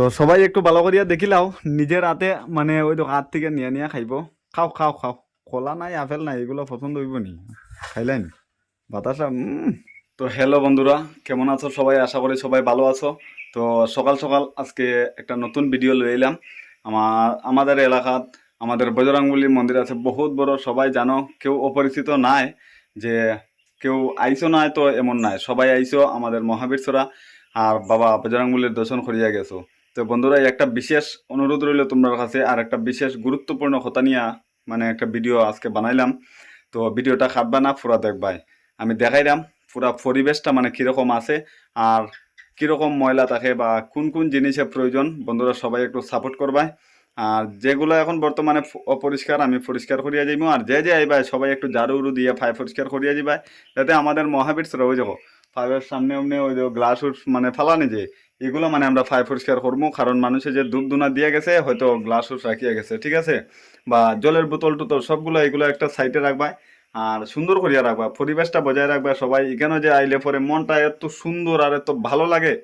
তো সবাই একটু ভালো করিয়া দেখিলাও নিজের হাতে মানে ওই তো হাত থেকে নিয়ে নিয়ে খাইব। খাও খাও খাও। কলা নাই, আপেল নাই, এগুলো পছন্দ হইব নি। খাইলেন বাতাসা তো হ্যালো বন্ধুরা, কেমন আছো সবাই? আশা করি সবাই ভালো আছো। তো সকাল সকাল আজকে একটা নতুন ভিডিও লয়ে এলাম আমার, আমাদের এলাকাত, আমাদের বজরংবলী মন্দির আছে। বহুত বড়, সবাই জানো, কেউ অপরিচিত নাই যে কেউ আইসো নাই তো এমন নাই। সবাই আইসো আমাদের মহাবীর আর বাবা বজরংবলীর দর্শন করিয়া গেছো। তো বন্ধুরা একটা বিশেষ অনুরোধ রইল তোমার কাছে, আর একটা বিশেষ গুরুত্বপূর্ণ কথা নিয়ে মানে একটা ভিডিও আজকে বানাইলাম। তো ভিডিওটা খাটবা না, পুরা দেখবাই। আমি দেখাইলাম পুরা পরিবেশটা মানে কীরকম আছে, আর কীরকম ময়লা থাকে বা কোন কোন জিনিসের প্রয়োজন, বন্ধুরা সবাই একটু সাপোর্ট করবাই। আর যেগুলো এখন বর্তমানে অপরিষ্কার, আমি পরিষ্কার করিয়া যাইব আর যে যে আইবাই, সবাই একটু ঝাড়ু উড়ু দিয়ে ফাই পরিষ্কার করিয়া যাবাই যাতে আমাদের মহাবীর ওই যাব। ফাইভের সামনে অমনে ওই যে গ্লাস মানে ফালানি যে এগুলো মানে আমরা ফাই পরিষ্কার করব, কারণ মানুষে যে ধূপ ধুনা দিয়ে গেছে, হয়তো গ্লাস রাখিয়া গেছে, ঠিক আছে? বা জলের বোতল টোতল সবগুলো এগুলো একটা সাইডে রাখবাই আর সুন্দর করিয়া রাখবা, পরিবেশটা বজায় রাখবা সবাই। এখানে যে আইলে পরে মনটা এত সুন্দর আর এত ভালো লাগে।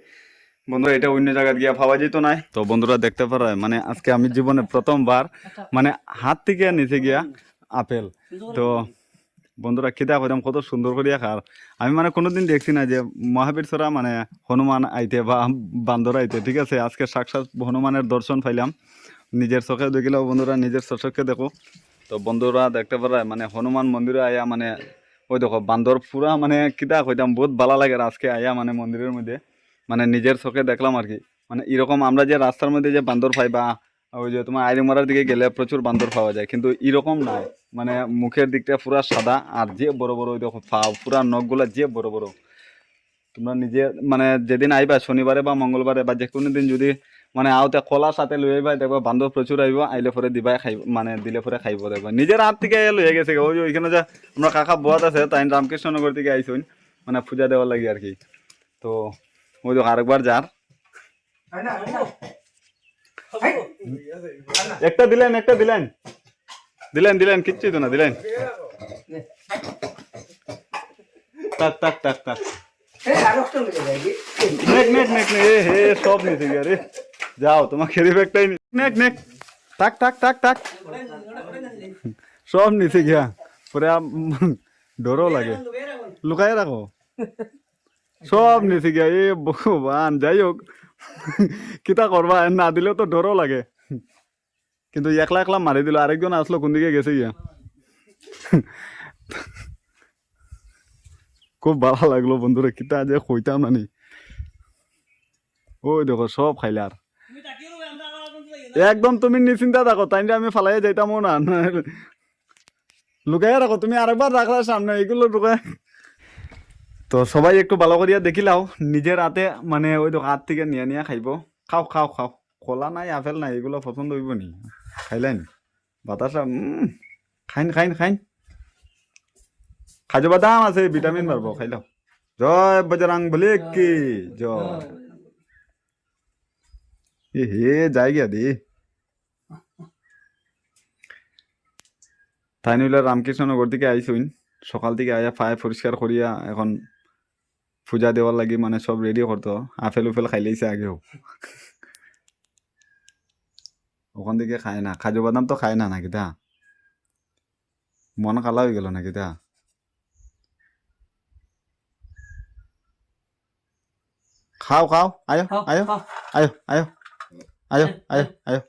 বন্ধুরা, এটা অন্য জায়গায় গিয়া পাওয়া যেত নাই তো বন্ধুরা, দেখতে পারে মানে আজকে আমি জীবনে প্রথমবার মানে হাত থেকে নিচে গিয়া আপেল। তো বন্ধুরা খিদা কইতাম কত সুন্দর করিয়া খার। আমি মানে কোনোদিন দেখছি না যে মহাবীর ছড়া মানে হনুমান আইতে বা বান্দর আইতে, ঠিক আছে? আজকে সাক্ষাৎ হনুমানের দর্শন পাইলাম। নিজের চোখে দেখিলেও বন্ধুরা, নিজের চোখে দেখো। তো বন্ধুরা দেখতে পারে মানে হনুমান মন্দিরে আয়া মানে ওই দেখো, বান্দর পুরা মানে কিতা কইতাম বহুত ভালো লাগে আজকে আয়া মানে মন্দিরের মধ্যে। মানে নিজের চোখে দেখলাম আর কি। মানে এরকম আমরা যে রাস্তার মধ্যে যে বান্দর পাই বা ওই যে তোমার আইরিমারার দিকে গেলে প্রচুর বান্দর পাওয়া যায়, কিন্তু এরকম নাই। মানে মুখের দিকটা পুরা সাদা আর যে বড় বড় ওই দেখো পুরা নখগুলা যে বড় বড়। তোমরা নিজে মানে যেদিন আইবা শনিবারে বা মঙ্গলবারে বা যে কোনো দিন যদি মানে আওতে কলা সাথে লই আইবা দেখবা বান্দর প্রচুর আইব আইলে পরে দিবাই খাইব মানে দিলে পরে খাইব দেখবা। নিজের হাত থেকে লইয়া গেছে ওই যে ওইখানে যে আমরা কাকা বোয়াত আছে তাই রামকৃষ্ণনগর থেকে আইসুন মানে পূজা দেওয়ার লাগে আর কি। তো ওই দেখো আরেকবার যার একটা দিলেন একটা দিলেন। দিলেন দিলেন কিচ্ছুই তো না দিলেন তাক তাক তাক তাক নেক নেক নেক নেক এ হে সব নিতে গিয়ে রে যাও তোমার খেরি ব্যাগটাই নি- নেক নেক তাক তাক তাক তাক সব নিতে গিয়া পরে আম- ডরও লাগে লুকাই রাখো সব নিতে গিয়া এ ভগবান যাই হোক কিতা করবা না দিলেও তো ডরও লাগে কিন্তু একলা একলা মারি দিল, আরেকজন আসলো, কোন দিকে গেছে গিয়া? খুব ভালো লাগল বন্ধুরা, কিতা যে কইতাম নানি ওই দেখো, সব খাইলে আর। একদম তুমি নিশ্চিন্তা থাকো তাই আমি ফালাই যাইতাম না। লুকাই রাখো, তুমি আরেকবার রাখলা সামনে এগুলো লুকাই। তো সবাই একটু ভালো করিয়া দেখিলাও নিজের হাতে মানে ওই তো হাত থেকে নিয়ে নিয়ে খাইব। খাও খাও খাও। কলা নাই, আপেল নাই, এগুলো পছন্দ হইব নি? খাইলেন? বাতাসা খাইন খাইন খাইন। খাজো বাদাম আছে, ভিটামিন পারব খাইলাও জয় বজরাং বলে কি, জয়। হে, যাই গিয়া দি। তাই নইলে রামকৃষ্ণনগর থেকে আইসুন সকাল থেকে আয়া ফায় পরিষ্কার করিয়া এখন পূজা দেওয়ার লাগি মানে সব রেডি করতো আপেল উফেল খাইলেইছে আগেও। ওখান থেকে খায় না। খাজু বাদাম তো খায় না নাকি তা? মন কালা হয়ে গেল নাকি তা? খাও খাও আয়ো আয়ো আয়ো আয়ো আয়ো আয়ো আয়ো।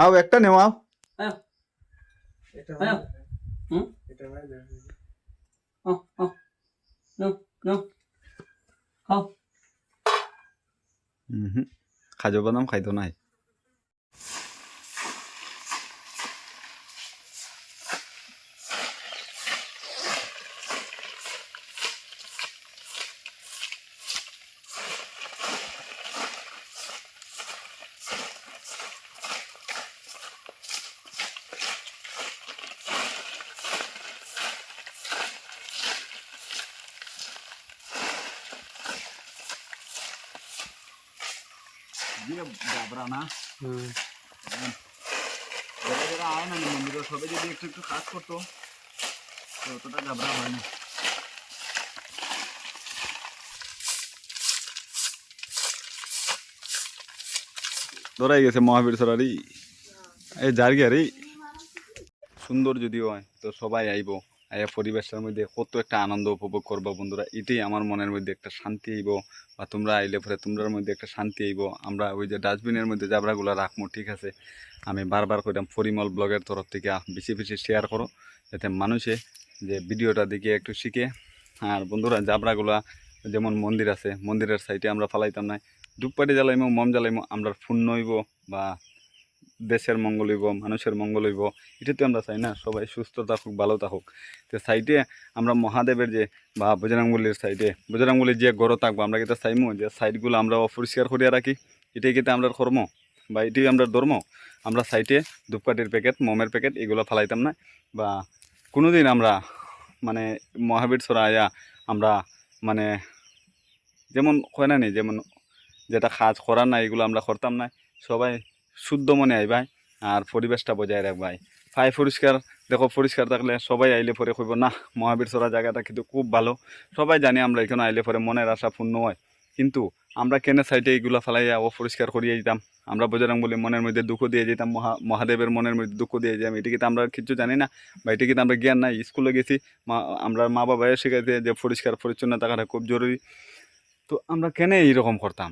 আও একটা নেও আও। হুম? খাজু বাদাম খাইতো নাই? দিয়ে গাবরা না। যারা যারা আয় না মন্দিরে সবাই যদি একটু একটু কাজ করতো তো অতটা গাবরা হয় না। ধরাই গেছে মহাবীর সরারি। এই জার্গিয়ারি সুন্দর যদিও হয় তো সবাই আইব। আইয়া পরিবেশটার মধ্যে কত একটা আনন্দ উপভোগ করব বন্ধুরা। এটাই আমার মনের মধ্যে একটা শান্তি আইব, বা তোমরা আইলে পরে তোমরার মধ্যে একটা শান্তি আইব। আমরা ওই যে ডাস্টবিনের মধ্যে জাবরাগুলো রাখব ঠিক আছে? আমি বারবার কইলাম পরিমল ব্লগের তরফ থেকে বেশি বেশি শেয়ার করো, যাতে মানুষে যে ভিডিওটা দেখে একটু শিখে। আর বন্ধুরা, জাবরাগুলা যেমন মন্দির আছে, মন্দিরের সাইডে আমরা ফালাইতাম না ধূপপাটি জ্বালাইমো, মম জ্বালাইমো, আমরা পুণ্য হইব বা দেশের মঙ্গল হইব, মানুষের মঙ্গল হইব এটা তো আমরা চাই না। সবাই সুস্থ থাকুক, ভালো থাকুক। তো সাইডে আমরা মহাদেবের যে, বা বজরাঙ্গুলির সাইডে বজরাঙ্গুলির যে গড় থাকব, আমরা কিন্তু চাইমো? যে সাইডগুলো আমরা অপরিষ্কার করিয়া রাখি। এটাই কিন্তু আমরা কর্ম? বা এটাই আমরা ধর্ম? আমরা সাইডে ধূপকাঠির প্যাকেট, মোমের প্যাকেট, এগুলো ফালাইতাম না। বা কোনোদিন আমরা মানে মহাবীর আয়া আমরা মানে যেমন হয় না নি, যেমন যেটা কাজ করার না এগুলো আমরা করতাম না। সবাই শুদ্ধ মনে আইবাই আর পরিবেশটা বজায় রাখবাই ফাই পরিষ্কার, দেখো, পরিষ্কার থাকলে সবাই আইলে পরে কইব না মহাবীর ছড়া জায়গাটা কিন্তু খুব ভালো। সবাই জানি আমরা এখানে আইলে পরে মনের আশা পূর্ণ হয়। কিন্তু আমরা কেনে সাইডে এইগুলো ফেলাইয়া অপরিষ্কার করিয়ে দিতাম? আমরা বজরং বলে, মনের মধ্যে দুঃখ দিয়ে যেতাম, মহা, মহাদেবের মনের মধ্যে দুঃখ দিয়ে যেতাম। এটা কিন্তু আমরা কিছু জানি না। বা এটা কিন্তু আমরা জ্ঞান নাই, স্কুলে গেছি, মা, আমরা মা বাবা শেখাইতে যে পরিষ্কার পরিচ্ছন্ন থাকাটা খুব জরুরি। তো আমরা কেন এইরকম করতাম?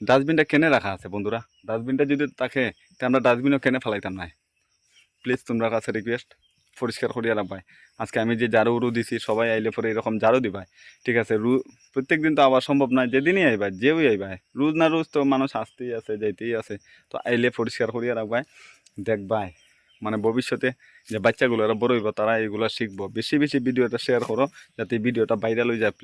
ডাস্টবিনটা কেনে রাখা আছে, বন্ধুরা। ডাস্টবিনটা যদি থাকে, তা আমরা ডাস্টবিনও কেনে ফেলাইতাম না প্লিজ তোমরা কাছে রিকোয়েস্ট পরিষ্কার করিয়া রাখবাই। আজকে আমি যে ঝাড়ু উড়ু দিছি, সবাই আইলে পরে এরকম ঝাড়ু দিবাই। ঠিক আছে, রু প্রত্যেক দিন তো আবার সম্ভব নয়, যেদিনই আইবাই যেও আইবাই। রোজ না রোজ তো মানুষ আসতেই আছে যাইতেই আছে তো আইলে পরিষ্কার করিয়া রাখবাই, দেখবাই। মানে ভবিষ্যতে যে বাচ্চাগুলো এরা বড় হইব, তারা এগুলো শিখব। বেশি বেশি ভিডিওটা শেয়ার করো, যাতে ভিডিওটা ভাইরাল হয়ে যায়